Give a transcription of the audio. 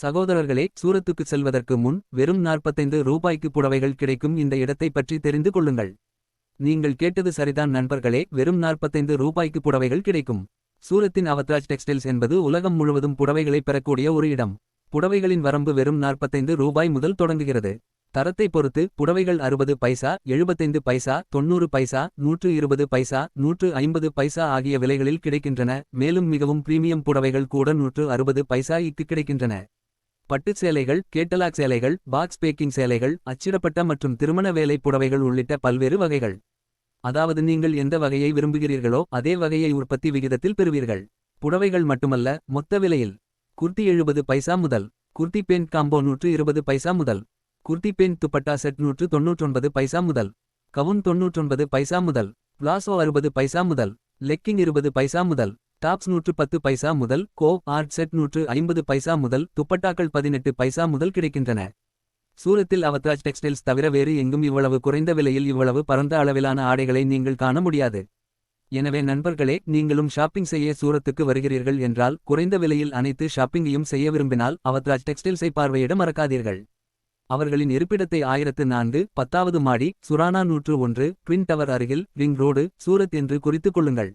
சகோதரர்களே சூரத்துக்கு செல்வதற்கு முன் வெறும் 45 ரூபாய்க்கு புடவைகள் கிடைக்கும் இந்த இடத்தை பற்றி தெரிந்து கொள்ளுங்கள். நீங்கள் கேட்டது சரிதான் நண்பர்களே வெறும் 45 ரூபாய்க்கு புடவைகள் கிடைக்கும். சூரத்தின் அவத்ராஜ் டெக்ஸ்டைல்ஸ் என்பது உலகம் முழுவதும் புடவைகளை பெறக்கூடிய ஒரு இடம். புடவைகளின் வரம்பு வெறும் 45 ரூபாய் முதல் தொடங்குகிறது. தரத்தை பொறுத்து புடவைகள் 60 பைசா 75 பைசா 90 பைசா 120 பைசா 150 பைசா ஆகிய விலைகளில் கிடைக்கின்றன. மேலும் மிகவும் பிரீமியம் புடவைகள் கூட 160 பைசா இக்கு கிடைக்கின்றன. பட்டுச் சேலைகள் கேட்டலாக் சேலைகள் பாக்ஸ் பேக்கிங் சேலைகள் அச்சிடப்பட்ட மற்றும் திருமண வேலை புடவைகள் உள்ளிட்ட பல்வேறு வகைகள். அதாவது நீங்கள் எந்த வகையை விரும்புகிறீர்களோ அதே வகையை உற்பத்தி விகிதத்தில் பெறுவீர்கள். புடவைகள் மட்டுமல்ல மொத்த விலையில். குர்த்தி எழுபது பைசா முதல். குர்த்தி பேண்ட் காம்போ நூற்று இருபது பைசா முதல். குர்த்தி பேண்ட் துப்பட்டா செட் நூற்று தொன்னூற்றொன்பது பைசா முதல். கவுன் தொன்னூற்றொன்பது பைசா முதல். பிளாசோ அறுபது பைசா முதல். லெக்கிங் இருபது பைசா முதல். டாப்ஸ் நூற்று பத்து பைசா முதல் கோ ஆர்ட் செட் நூற்று ஐம்பது பைசா முதல் துப்பட்டாக்கள் பதினெட்டு பைசா முதல் கிடைக்கின்றன. சூரத்தில் அவத்ராஜ் டெக்ஸ்டைல்ஸ் தவிர வேறு எங்கும் இவ்வளவு குறைந்த விலையில் இவ்வளவு பரந்த அளவிலான ஆடைகளை நீங்கள் காண முடியாது. எனவே நண்பர்களே நீங்களும் ஷாப்பிங் செய்ய சூரத்துக்கு வருகிறீர்கள் என்றால் குறைந்த விலையில் அனைத்து ஷாப்பிங்கையும் செய்ய விரும்பினால் அவத்ராஜ் டெக்ஸ்டைல்ஸை பார்வையிட மறக்காதீர்கள். அவர்களின் இருப்பிடத்தை ஆயிரத்து நான்கு பத்தாவது மாடி சுரானா நூற்று ஒன்று ட்வின் டவர் அருகில் ரிங் ரோடு சூரத் என்று குறித்துக் கொள்ளுங்கள்.